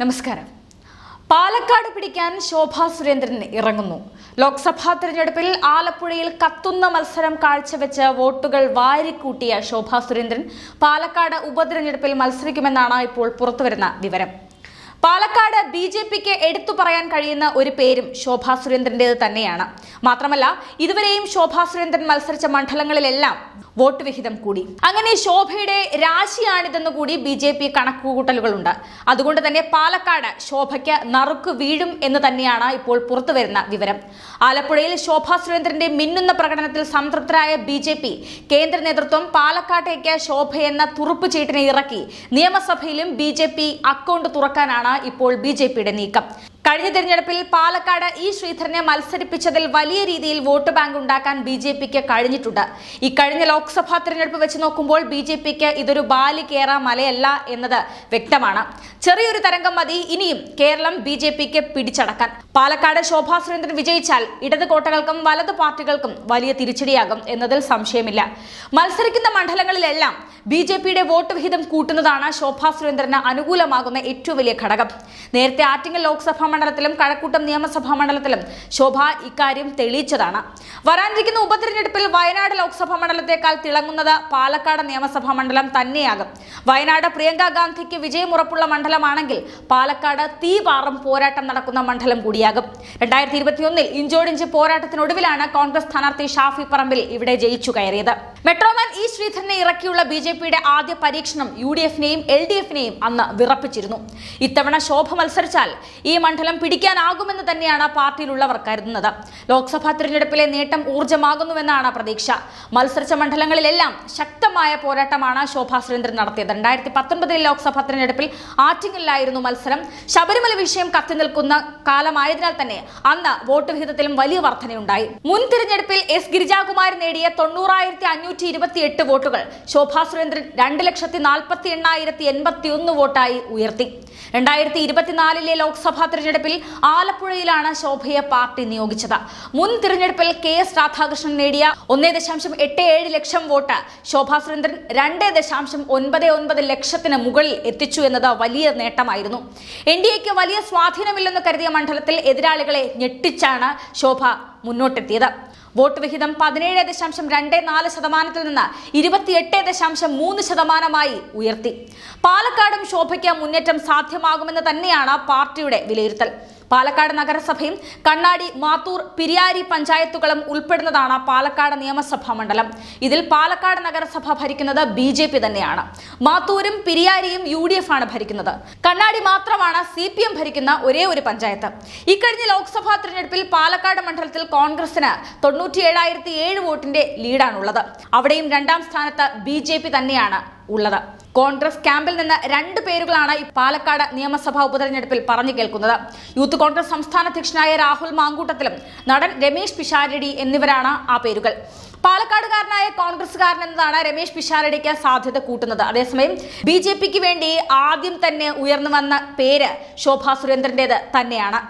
നമസ്കാരം. പാലക്കാട് പിടിക്കാൻ ശോഭാ സുരേന്ദ്രൻ ഇറങ്ങുന്നു. ലോക്സഭാ തിരഞ്ഞെടുപ്പിൽ ആലപ്പുഴയിൽ കത്തുന്ന മത്സരം കാഴ്ചവെച്ച് വോട്ടുകൾ വാരിക്കൂട്ടിയ ശോഭാ സുരേന്ദ്രൻ പാലക്കാട് ഉപതിരഞ്ഞെടുപ്പിൽ മത്സരിക്കുമെന്നാണ് ഇപ്പോൾ പുറത്തുവരുന്ന വിവരം. പാലക്കാട് ബി ജെ പിക്ക് എടുത്തു പറയാൻ കഴിയുന്ന ഒരു പേരും ശോഭാ സുരേന്ദ്രന്റേത് തന്നെയാണ്. മാത്രമല്ല ഇതുവരെയും ശോഭാ സുരേന്ദ്രൻ മത്സരിച്ച മണ്ഡലങ്ങളിലെല്ലാം വോട്ട് വിഹിതം കൂടി. അങ്ങനെ ശോഭയുടെ രാശിയാണിതെന്ന് കൂടി ബി ജെ പി കണക്കുകൂട്ടലുകളുണ്ട്. അതുകൊണ്ട് തന്നെ പാലക്കാട് ശോഭയ്ക്ക് നറുക്ക് വീഴും എന്ന് തന്നെയാണ് ഇപ്പോൾ പുറത്തു വരുന്ന വിവരം. ആലപ്പുഴയിൽ ശോഭാ സുരേന്ദ്രന്റെ മിന്നുന്ന പ്രകടനത്തിൽ സംതൃപ്തരായ ബി ജെ പി കേന്ദ്ര നേതൃത്വം പാലക്കാട്ടേക്ക് ശോഭയെന്ന തുറുപ്പ് ചീട്ടിനെ ഇറക്കി നിയമസഭയിലും ബി ജെ പി അക്കൗണ്ട് തുറക്കാനാണ് ഇപ്പോൾ ബി ജെ പിയുടെ നീക്കം. കഴിഞ്ഞ തിരഞ്ഞെടുപ്പിൽ പാലക്കാട് ഇ ശ്രീധരനെ മത്സരിപ്പിച്ചതിൽ വലിയ രീതിയിൽ വോട്ട് ബാങ്ക് ഉണ്ടാക്കാൻ ബി ജെ പിക്ക് കഴിഞ്ഞിട്ടുണ്ട്. ഇക്കഴിഞ്ഞ ലോക്സഭാ തിരഞ്ഞെടുപ്പ് വെച്ച് നോക്കുമ്പോൾ ബി ജെ പിക്ക് ഇതൊരു ബാലി കേറ മലയല്ല എന്നത് വ്യക്തമാണ്. ചെറിയൊരു തരംഗം മതി ഇനിയും കേരളം ബി ജെ പിക്ക് പിടിച്ചടക്കാൻ. പാലക്കാട് ശോഭാ സുരേന്ദ്രൻ വിജയിച്ചാൽ ഇടത് കോട്ടകൾക്കും വലത് പാർട്ടികൾക്കും വലിയ തിരിച്ചടിയാകും എന്നതിൽ സംശയമില്ല. മത്സരിക്കുന്ന മണ്ഡലങ്ങളിലെല്ലാം ബി ജെ പിയുടെ വോട്ട് വിഹിതം കൂട്ടുന്നതാണ് ശോഭാ സുരേന്ദ്രന് അനുകൂലമാകുന്ന ഏറ്റവും വലിയ ഘടകം. നേരത്തെ ആറ്റിങ്ങൽ ലോക്സഭാ മണ്ഡലത്തിലും കഴക്കൂട്ടം നിയമസഭാ മണ്ഡലത്തിലും ശോഭ ഇക്കാര്യം തെളിയിച്ചതാണ്. വരാനിരിക്കുന്ന ഉപതിരഞ്ഞെടുപ്പിൽ വയനാട് ലോക്സഭാ മണ്ഡലത്തെക്കാൾ തിളങ്ങുന്നത് പാലക്കാട് നിയമസഭാ മണ്ഡലം തന്നെയാകും. വയനാട് പ്രിയങ്ക ഗാന്ധിക്ക് വിജയമുറപ്പുള്ള മണ്ഡലമാണെങ്കിൽ പാലക്കാട് തീപാറും പോരാട്ടം നടക്കുന്ന മണ്ഡലം കൂടിയാകും. രണ്ടായിരത്തി ഇരുപത്തിയൊന്നിൽ ഇഞ്ചോടിഞ്ച് പോരാട്ടത്തിനൊടുവിലാണ് കോൺഗ്രസ് സ്ഥാനാർത്ഥി ഷാഫി പറമ്പിൽ ഇവിടെ ജയിച്ചു കയറിയത്. മെട്രോമാൻ ഇ ശ്രീധരനെ ഇറക്കിയുള്ള ബി ജെ പിയുടെ ആദ്യ പരീക്ഷണം യു ഡി എഫിനെയും എൽ ഡി എഫിനെയും അന്ന് വിറപ്പിച്ചിരുന്നു. ഇത്തവണ ശോഭ മത്സരിച്ചാൽ ഈ മണ്ഡലം പിടിക്കാനാകുമെന്ന് തന്നെയാണ് പാർട്ടിയിലുള്ളവർ കരുതുന്നത്. ലോക്സഭാ തിരഞ്ഞെടുപ്പിലെ നേട്ടം ഊർജമാകുന്നുവെന്നാണ് പ്രതീക്ഷ. മത്സരിച്ച മണ്ഡലങ്ങളിലെല്ലാം ശക്തമായ പോരാട്ടമാണ് ശോഭാ സുരേന്ദ്രൻ നടത്തിയത്. രണ്ടായിരത്തി പത്തൊൻപതിലെ ലോക്സഭാ തിരഞ്ഞെടുപ്പിൽ ആറ്റിങ്ങലിലായിരുന്നു മത്സരം. ശബരിമല വിഷയം കത്തി നിൽക്കുന്ന കാലമായതിനാൽ തന്നെ അന്ന് വോട്ട് വിഹിതത്തിലും വലിയ വർധനയുണ്ടായി. മുൻ തിരഞ്ഞെടുപ്പിൽ എസ് ഗിരിജാകുമാർ നേടിയ തൊണ്ണൂറായിരത്തി അഞ്ഞൂറ്റി ഇരുപത്തി എട്ട് വോട്ടുകൾ ശോഭാ സുരേന്ദ്രൻ രണ്ട് ലക്ഷത്തി നാൽപ്പത്തി എണ്ണായിരത്തി എൺപത്തി ഒന്ന് വോട്ടായി ഉയർത്തി. രണ്ടായിരത്തി ഇരുപത്തിനാലിലെ ലോക്സഭാ തിരഞ്ഞെടുപ്പിൽ ആലപ്പുഴയിലാണ് ശോഭയെ പാർട്ടി നിയോഗിച്ചത്. മുൻ തിരഞ്ഞെടുപ്പിൽ കെ എസ് രാധാകൃഷ്ണൻ നേടിയ ഒന്നേ ദശാംശം എട്ട് ഏഴ് ലക്ഷം വോട്ട് ശോഭാ സുരേന്ദ്രൻ രണ്ട് ദശാംശം ഒൻപത് ഒൻപത് ലക്ഷത്തിന് മുകളിൽ എത്തിച്ചു എന്നത് വലിയ നേട്ടമായിരുന്നു. എൻ ഡി എക്ക് വലിയ സ്വാധീനമില്ലെന്ന് കരുതിയ മണ്ഡലത്തിൽ എതിരാളികളെ ഞെട്ടിച്ചാണ് ശോഭ മുന്നോട്ടെത്തിയത്. വോട്ട് വിഹിതം പതിനേഴ് ദശാംശം രണ്ട് നാല് ശതമാനത്തിൽ നിന്ന് ഇരുപത്തിയെട്ട് ദശാംശം മൂന്ന് ശതമാനമായി ഉയർത്തി. പാലക്കാടും ശോഭയ്ക്ക് മുന്നേറ്റം സാധ്യമാകുമെന്ന് തന്നെയാണ് പാർട്ടിയുടെ വിലയിരുത്തൽ. പാലക്കാട് നഗരസഭയും കണ്ണാടി മാത്തൂർ പിരിയാരി പഞ്ചായത്തുകളും ഉൾപ്പെടുന്നതാണ് പാലക്കാട് നിയമസഭാ മണ്ഡലം. ഇതിൽ പാലക്കാട് നഗരസഭ ഭരിക്കുന്നത് ബി ജെ പി തന്നെയാണ്. മാത്തൂരും പിരിയാരിയും യു ഡി എഫ് ആണ് ഭരിക്കുന്നത്. കണ്ണാടി മാത്രമാണ് സി പി എം ഭരിക്കുന്ന ഒരേ ഒരു പഞ്ചായത്ത്. ഇക്കഴിഞ്ഞ ലോക്സഭാ തിരഞ്ഞെടുപ്പിൽ പാലക്കാട് മണ്ഡലത്തിൽ കോൺഗ്രസിന് തൊണ്ണൂറ്റി ഏഴായിരത്തി ഏഴ് വോട്ടിന്റെ ലീഡാണുള്ളത്. അവിടെയും രണ്ടാം സ്ഥാനത്ത് ബി ജെ പി തന്നെയാണ് ഉള്ളത്. കോൺഗ്രസ് ക്യാമ്പിൽ നിന്ന് രണ്ട് പേരുകളാണ് ഈ പാലക്കാട് നിയമസഭാ ഉപതെരഞ്ഞെടുപ്പിൽ പറഞ്ഞു കേൾക്കുന്നത്. യൂത്ത് കോൺഗ്രസ് സംസ്ഥാന അധ്യക്ഷനായ രാഹുൽ മാങ്കൂട്ടത്തിലും നടൻ രമേശ് പിഷാരടി എന്നിവരാണ് ആ പേരുകൾ. പാലക്കാടുകാരനായ കോൺഗ്രസ്സുകാരൻ എന്നതാണ് രമേശ് പിഷാരടിക്ക് സാധ്യത കൂട്ടുന്നത്. അതേസമയം ബി ജെ പിക്ക് വേണ്ടി ആദ്യം തന്നെ ഉയർന്നു വന്ന പേര് ശോഭാ സുരേന്ദ്രന്റെത് തന്നെയാണ്.